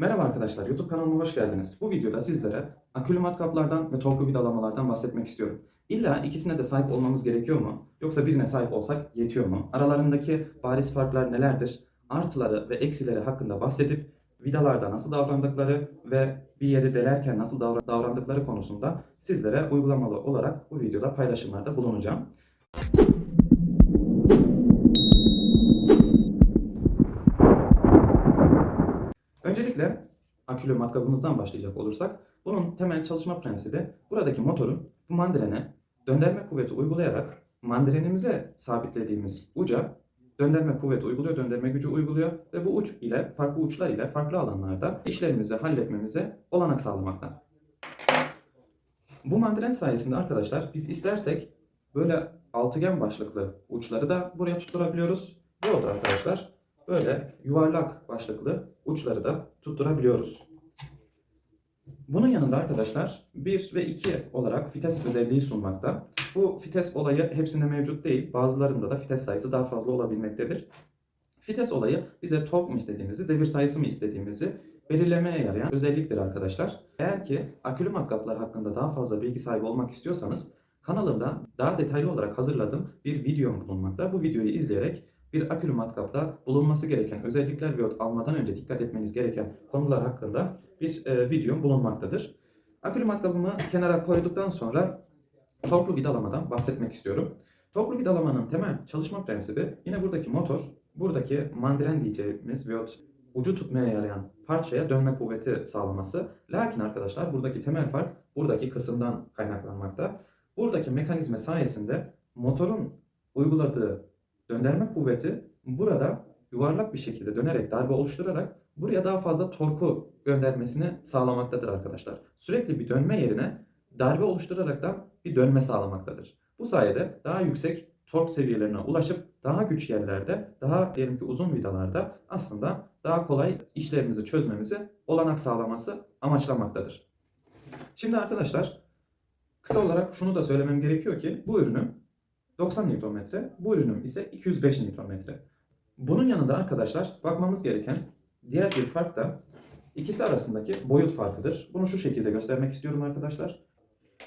Merhaba arkadaşlar, YouTube kanalıma hoş geldiniz. Bu videoda sizlere akülü matkaplardan ve torku vidalamalardan bahsetmek istiyorum. İlla ikisine de sahip olmamız gerekiyor mu? Yoksa birine sahip olsak yetiyor mu? Aralarındaki bariz farklar nelerdir? Artıları ve eksileri hakkında bahsedip vidalarda nasıl davrandıkları ve bir yeri delerken nasıl davra- davrandıkları konusunda sizlere uygulamalı olarak bu videoda paylaşımlarda bulunacağım. Öncelikle akülü matkabımızdan başlayacak olursak bunun temel çalışma prensibi buradaki motorun bu mandrene döndürme kuvveti uygulayarak mandrenimize sabitlediğimiz uca döndürme kuvveti uyguluyor, döndürme gücü uyguluyor ve bu uç ile farklı uçlar ile farklı alanlarda işlerimizi halletmemize olanak sağlamakta. Bu mandren sayesinde arkadaşlar biz istersek böyle altıgen başlıklı uçları da buraya tutturabiliyoruz. Ve o da arkadaşlar böyle yuvarlak başlıklı uçları da tutturabiliyoruz. Bunun yanında arkadaşlar 1 ve 2 olarak fites özelliği sunmakta. Bu fites olayı hepsinde mevcut değil. Bazılarında da fites sayısı daha fazla olabilmektedir. Fites olayı bize tork mu istediğimizi, devir sayısı mı istediğimizi belirlemeye yarayan özelliktir arkadaşlar. Eğer ki akülü matkaplar hakkında daha fazla bilgi sahibi olmak istiyorsanız kanalımda daha detaylı olarak hazırladığım bir videom bulunmakta. Bu videoyu izleyerek bir akülü matkapta bulunması gereken özellikler ve almadan önce dikkat etmeniz gereken konular hakkında bir e, videom bulunmaktadır. Akülü matkabımı kenara koyduktan sonra torklu vidalamadan bahsetmek istiyorum. Torklu vidalamanın temel çalışma prensibi yine buradaki motor, buradaki mandren diyeceğimiz veyahut ucu tutmaya yarayan parçaya dönme kuvveti sağlaması. Lakin arkadaşlar buradaki temel fark buradaki kısımdan kaynaklanmakta. Buradaki mekanizma sayesinde motorun uyguladığı döndürme kuvveti burada yuvarlak bir şekilde dönerek darbe oluşturarak buraya daha fazla torku göndermesini sağlamaktadır arkadaşlar. Sürekli bir dönme yerine darbe oluşturaraktan bir dönme sağlamaktadır. Bu sayede daha yüksek tork seviyelerine ulaşıp daha güç yerlerde, daha diyelim ki uzun vidalarda aslında daha kolay işlerimizi çözmemizi olanak sağlaması amaçlamaktadır. Şimdi arkadaşlar kısa olarak şunu da söylemem gerekiyor ki bu ürünüm 90 Nm, bu ürünüm ise 205 Nm. Bunun yanında arkadaşlar bakmamız gereken diğer bir fark da ikisi arasındaki boyut farkıdır. Bunu şu şekilde göstermek istiyorum arkadaşlar.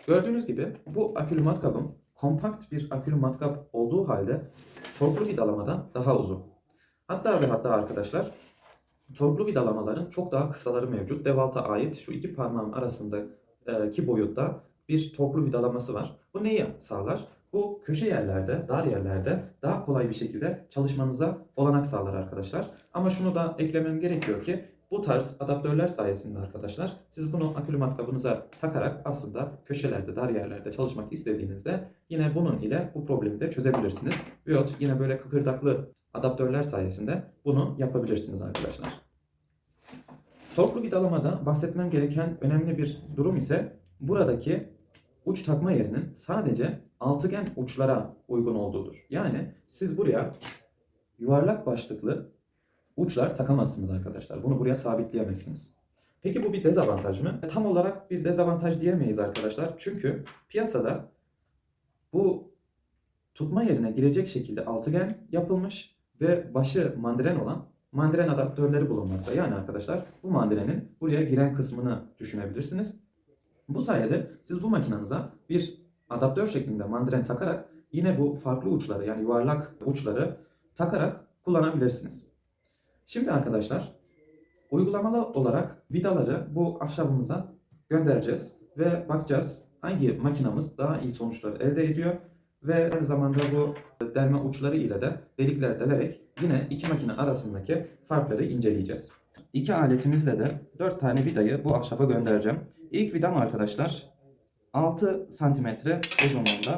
Gördüğünüz gibi bu akülü matkabım kompakt bir akülü matkap olduğu halde torklu vidalamadan daha uzun. Hatta ve hatta arkadaşlar torklu vidalamaların çok daha kısaları mevcut. Devalt'a ait şu iki parmağım arasındaki boyutta bir torklu vidalaması var. Bu neyi sağlar? Bu köşe yerlerde, dar yerlerde daha kolay bir şekilde çalışmanıza olanak sağlar arkadaşlar. Ama şunu da eklemem gerekiyor ki bu tarz adaptörler sayesinde arkadaşlar siz bunu akülü matkabınıza takarak aslında köşelerde, dar yerlerde çalışmak istediğinizde yine bunun ile bu problemi de çözebilirsiniz. Veyahut yine böyle kıkırdaklı adaptörler sayesinde bunu yapabilirsiniz arkadaşlar. Torklu vidalamada bahsetmem gereken önemli bir durum ise buradaki uç takma yerinin sadece altıgen uçlara uygun olduğudur. Yani siz buraya yuvarlak başlıklı uçlar takamazsınız arkadaşlar. Bunu buraya sabitleyemezsiniz. Peki bu bir dezavantaj mı? Tam olarak bir dezavantaj diyemeyiz arkadaşlar. Çünkü piyasada bu tutma yerine girecek şekilde altıgen yapılmış ve başı mandren olan mandren adaptörleri bulunmakta. Yani arkadaşlar bu mandrenin buraya giren kısmını düşünebilirsiniz. Bu sayede siz bu makinanıza bir adaptör şeklinde mandren takarak yine bu farklı uçları yani yuvarlak uçları takarak kullanabilirsiniz. Şimdi arkadaşlar uygulamalı olarak vidaları bu ahşabımıza göndereceğiz ve bakacağız hangi makinamız daha iyi sonuçlar elde ediyor ve aynı zamanda bu delme uçları ile de delikler delerek yine iki makine arasındaki farkları inceleyeceğiz. İki aletimizle de 4 tane vidayı bu ahşaba göndereceğim. İlk vidam arkadaşlar 6 santimetre uzunluğunda.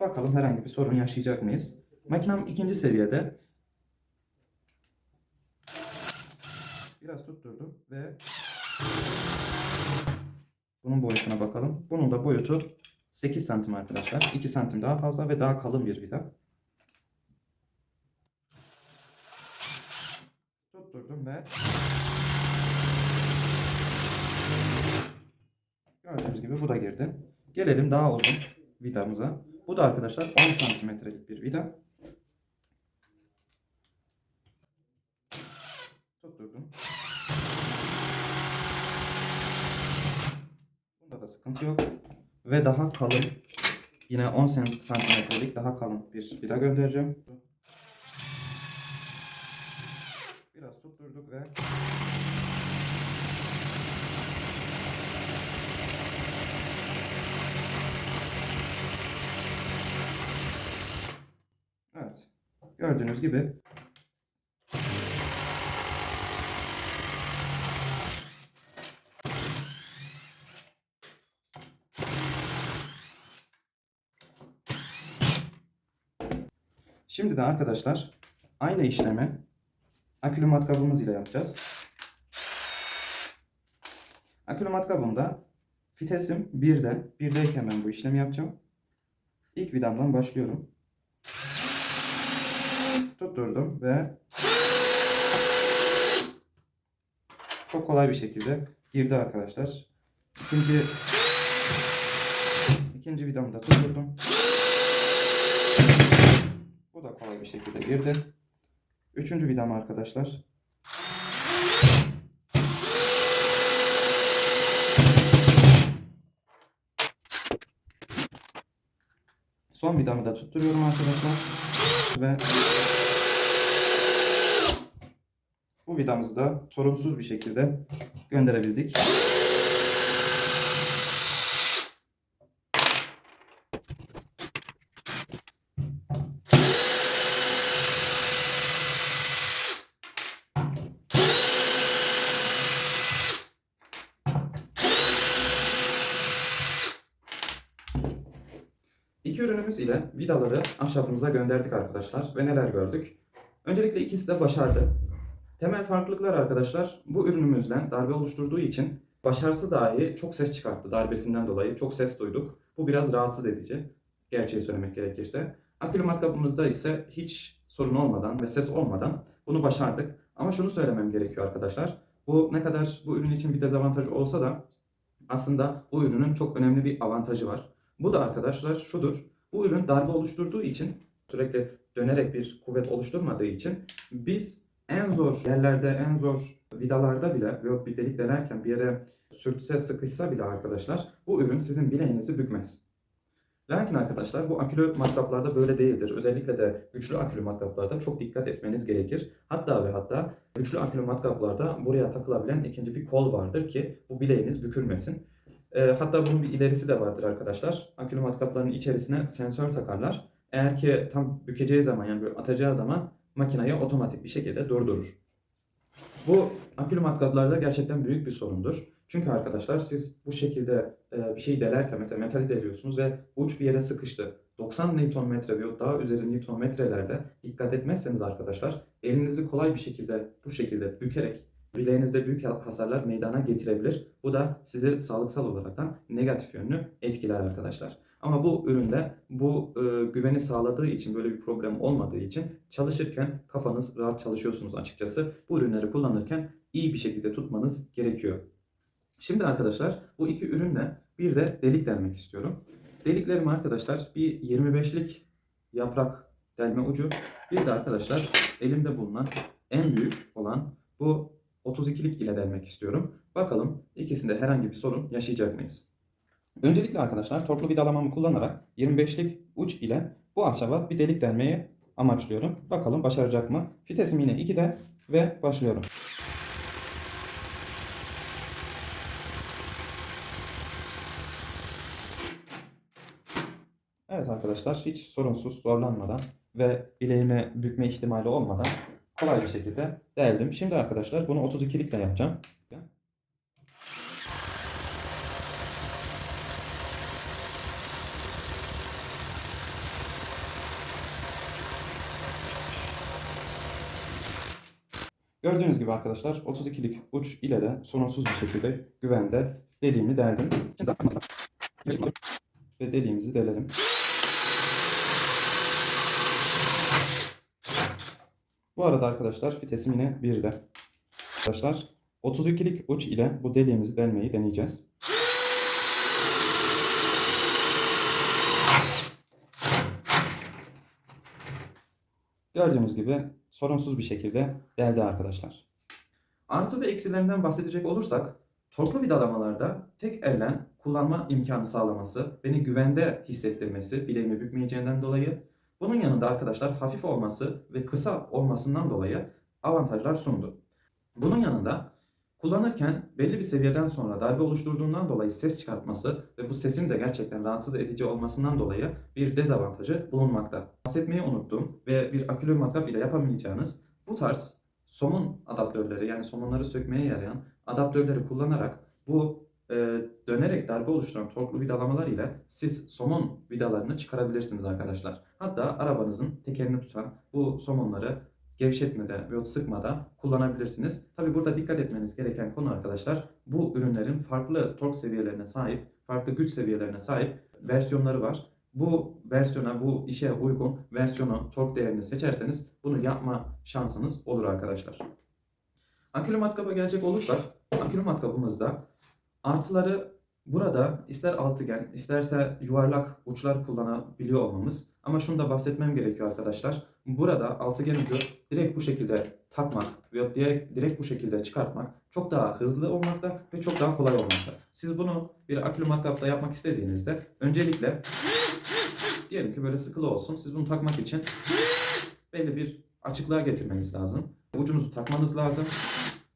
Bakalım herhangi bir sorun yaşayacak mıyız? Makinem ikinci seviyede. Biraz tutturdum ve bunun boyutuna bakalım. Bunun da boyutu 8 santim arkadaşlar. 2 santim daha fazla ve daha kalın bir vida. Tutturdum ve gibi bu da girdi. Gelelim daha uzun vidamıza. Bu da arkadaşlar 10 santimetrelik bir vida. Çok Tutturdum. Bunda da sıkıntı yok. Ve daha kalın yine 10 santimetrelik daha kalın bir vida göndereceğim. Biraz tutturduk ve Gördüğünüz gibi Şimdi de arkadaşlar aynı işlemi akülü matkabımız ile yapacağız. Akülü matkabımda fitesim 1'de. 1'deyken ben bu işlemi yapacağım. İlk vidamdan başlıyorum. Tutturdum ve çok kolay bir şekilde girdi arkadaşlar. İkinci ikinci vidamı da tutturdum. Bu da kolay bir şekilde girdi. Üçüncü vidam arkadaşlar. Son vidamı da tutturuyorum arkadaşlar. Ve bu vidamızı da sorunsuz bir şekilde gönderebildik. İki ürünümüz ile vidaları ahşabımıza gönderdik arkadaşlar ve neler gördük? Öncelikle ikisi de başardı. Temel farklılıklar arkadaşlar bu ürünümüzden darbe oluşturduğu için başarısı dahi çok ses çıkarttı darbesinden dolayı. Çok ses duyduk. Bu biraz rahatsız edici. Gerçeği söylemek gerekirse. Akülü matkabımızda ise hiç sorun olmadan ve ses olmadan bunu başardık. Ama şunu söylemem gerekiyor arkadaşlar. Bu ne kadar bu ürün için bir dezavantaj olsa da aslında bu ürünün çok önemli bir avantajı var. Bu da arkadaşlar şudur. Bu ürün darbe oluşturduğu için sürekli dönerek bir kuvvet oluşturmadığı için biz en zor yerlerde, en zor vidalarda bile ve bir delik denerken bir yere sürtse, sıkışsa bile arkadaşlar bu ürün sizin bileğinizi bükmez. Lakin arkadaşlar bu akülü matkaplarda böyle değildir. Özellikle de güçlü akülü matkaplarda çok dikkat etmeniz gerekir. Hatta ve hatta güçlü akülü matkaplarda buraya takılabilen ikinci bir kol vardır ki bu bileğiniz bükülmesin. Ee, hatta bunun bir ilerisi de vardır arkadaşlar. Akülü matkapların içerisine sensör takarlar. Eğer ki tam bükeceği zaman yani böyle atacağı zaman makineyi otomatik bir şekilde durdurur. Bu akülü matkaplarda gerçekten büyük bir sorundur. Çünkü arkadaşlar siz bu şekilde e, bir şey delerken mesela metali deliyorsunuz ve uç bir yere sıkıştı. 90 Nm ve daha üzeri Nm'lerde dikkat etmezseniz arkadaşlar elinizi kolay bir şekilde bu şekilde bükerek bileğinizde büyük hasarlar meydana getirebilir. Bu da sizi sağlıksal olaraktan negatif yönlü etkiler arkadaşlar. Ama bu üründe bu e, güveni sağladığı için böyle bir problem olmadığı için çalışırken kafanız rahat çalışıyorsunuz açıkçası. Bu ürünleri kullanırken iyi bir şekilde tutmanız gerekiyor. Şimdi arkadaşlar bu iki ürünle bir de delik delmek istiyorum. Deliklerimi arkadaşlar bir 25'lik yaprak delme ucu bir de arkadaşlar elimde bulunan en büyük olan bu 32'lik ile delmek istiyorum. Bakalım ikisinde herhangi bir sorun yaşayacak mıyız? Öncelikle arkadaşlar torklu vidalamamı kullanarak 25'lik uç ile bu ahşaba bir delik delmeyi amaçlıyorum. Bakalım başaracak mı? Fitesim yine 2'de ve başlıyorum. Evet arkadaşlar hiç sorunsuz zorlanmadan ve bileğime bükme ihtimali olmadan kolay bir şekilde deldim. Şimdi arkadaşlar bunu 32'likle yapacağım. Gördüğünüz gibi arkadaşlar 32'lik uç ile de sorunsuz bir şekilde güvende deliğimi deldim. Ve deliğimizi delelim. Bu arada arkadaşlar fitesim yine 1'de. Arkadaşlar 32'lik uç ile bu deliğimizi delmeyi deneyeceğiz. Gördüğünüz gibi sorunsuz bir şekilde deldi arkadaşlar. Artı ve eksilerinden bahsedecek olursak Torklu vidalamalarda tek elden kullanma imkanı sağlaması, beni güvende hissettirmesi, bileğimi bükmeyeceğinden dolayı. Bunun yanında arkadaşlar hafif olması ve kısa olmasından dolayı avantajlar sundu. Bunun yanında kullanırken belli bir seviyeden sonra darbe oluşturduğundan dolayı ses çıkartması ve bu sesin de gerçekten rahatsız edici olmasından dolayı bir dezavantajı bulunmakta. Bahsetmeyi unuttum ve bir akülü matkap ile yapamayacağınız bu tarz somun adaptörleri yani somunları sökmeye yarayan adaptörleri kullanarak bu e, dönerek darbe oluşturan torklu vidalamalar ile siz somun vidalarını çıkarabilirsiniz arkadaşlar. Hatta arabanızın tekerini tutan bu somunları gevşetmede ve sıkmada kullanabilirsiniz. Tabi burada dikkat etmeniz gereken konu arkadaşlar bu ürünlerin farklı tork seviyelerine sahip, farklı güç seviyelerine sahip versiyonları var. Bu versiyona, bu işe uygun versiyonu, tork değerini seçerseniz bunu yapma şansınız olur arkadaşlar. Akülü matkaba gelecek olursak, akülü matkabımızda artıları burada ister altıgen, isterse yuvarlak uçlar kullanabiliyor olmamız. Ama şunu da bahsetmem gerekiyor arkadaşlar. Burada altıgen ucu direkt bu şekilde takmak ve direkt, direkt bu şekilde çıkartmak çok daha hızlı olmakta ve çok daha kolay olmakta. Siz bunu bir akülü matkapta yapmak istediğinizde öncelikle diyelim ki böyle sıkılı olsun. Siz bunu takmak için belli bir açıklığa getirmeniz lazım. Ucunuzu takmanız lazım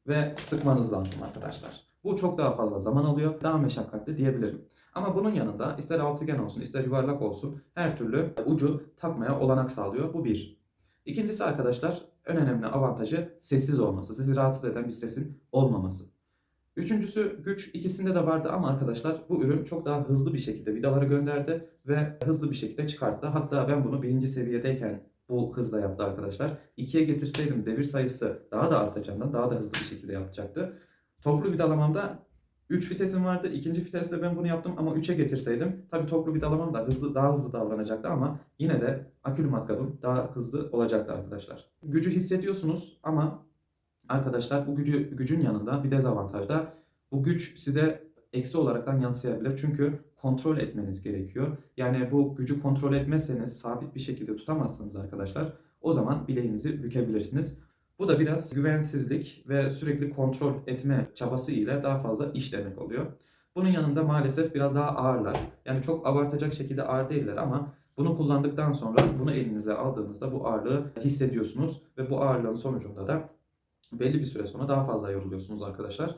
ve sıkmanız lazım arkadaşlar. Bu çok daha fazla zaman alıyor. Daha meşakkatli diyebilirim. Ama bunun yanında ister altıgen olsun ister yuvarlak olsun her türlü ucu takmaya olanak sağlıyor. Bu bir. İkincisi arkadaşlar en önemli avantajı sessiz olması. Sizi rahatsız eden bir sesin olmaması. Üçüncüsü güç ikisinde de vardı ama arkadaşlar bu ürün çok daha hızlı bir şekilde vidaları gönderdi ve hızlı bir şekilde çıkarttı. Hatta ben bunu birinci seviyedeyken bu hızla yaptı arkadaşlar. İkiye getirseydim devir sayısı daha da artacağından daha da hızlı bir şekilde yapacaktı. Toplu vidalamamda 3 vitesim vardı. İkinci viteste ben bunu yaptım ama 3'e getirseydim tabi toplu vidalamam da hızlı daha hızlı davranacaktı ama yine de akülü matkabım daha hızlı olacaktı arkadaşlar. Gücü hissediyorsunuz ama arkadaşlar bu gücü gücün yanında bir dezavantaj da bu güç size eksi olaraktan yansıyabilir. Çünkü kontrol etmeniz gerekiyor. Yani bu gücü kontrol etmezseniz sabit bir şekilde tutamazsınız arkadaşlar. O zaman bileğinizi bükebilirsiniz. Bu da biraz güvensizlik ve sürekli kontrol etme çabası ile daha fazla iş demek oluyor. Bunun yanında maalesef biraz daha ağırlar. Yani çok abartacak şekilde ağır değiller ama bunu kullandıktan sonra bunu elinize aldığınızda bu ağırlığı hissediyorsunuz ve bu ağırlığın sonucunda da belli bir süre sonra daha fazla yoruluyorsunuz arkadaşlar.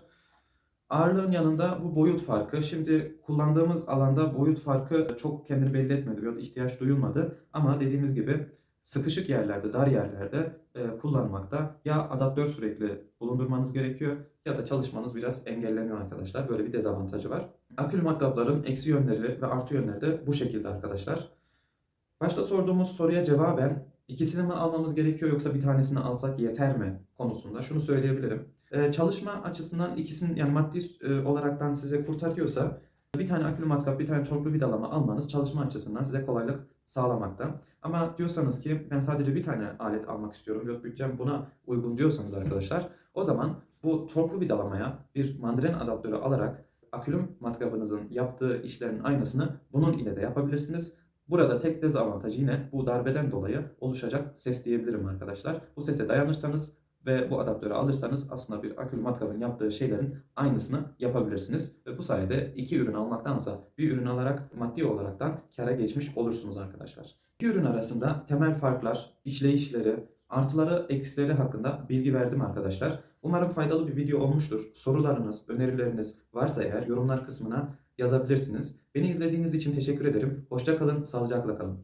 Ağırlığın yanında bu boyut farkı. Şimdi kullandığımız alanda boyut farkı çok kendini belli etmedi. İhtiyaç duyulmadı. Ama dediğimiz gibi sıkışık yerlerde, dar yerlerde e, kullanmakta ya adaptör sürekli bulundurmanız gerekiyor ya da çalışmanız biraz engelleniyor arkadaşlar. Böyle bir dezavantajı var. Akülü matkapların eksi yönleri ve artı yönleri de bu şekilde arkadaşlar. Başta sorduğumuz soruya cevaben ikisini mi almamız gerekiyor yoksa bir tanesini alsak yeter mi konusunda şunu söyleyebilirim. Ee, çalışma açısından ikisinin yani maddi e, olaraktan size kurtarıyorsa bir tane akülü matkap, bir tane torklu vidalama almanız çalışma açısından size kolaylık sağlamakta. Ama diyorsanız ki ben sadece bir tane alet almak istiyorum yok bütçem buna uygun diyorsanız arkadaşlar o zaman bu torklu vidalamaya bir mandren adaptörü alarak akülü matkabınızın yaptığı işlerin aynısını bunun ile de yapabilirsiniz. Burada tek dezavantajı yine bu darbeden dolayı oluşacak ses diyebilirim arkadaşlar. Bu sese dayanırsanız ve bu adaptörü alırsanız aslında bir akülü matkabın yaptığı şeylerin aynısını yapabilirsiniz. Ve bu sayede iki ürün almaktansa bir ürün alarak maddi olaraktan kara geçmiş olursunuz arkadaşlar. İki ürün arasında temel farklar, işleyişleri, artıları, eksileri hakkında bilgi verdim arkadaşlar. Umarım faydalı bir video olmuştur. Sorularınız, önerileriniz varsa eğer yorumlar kısmına yazabilirsiniz. Beni izlediğiniz için teşekkür ederim. Hoşça kalın, sağlıcakla kalın.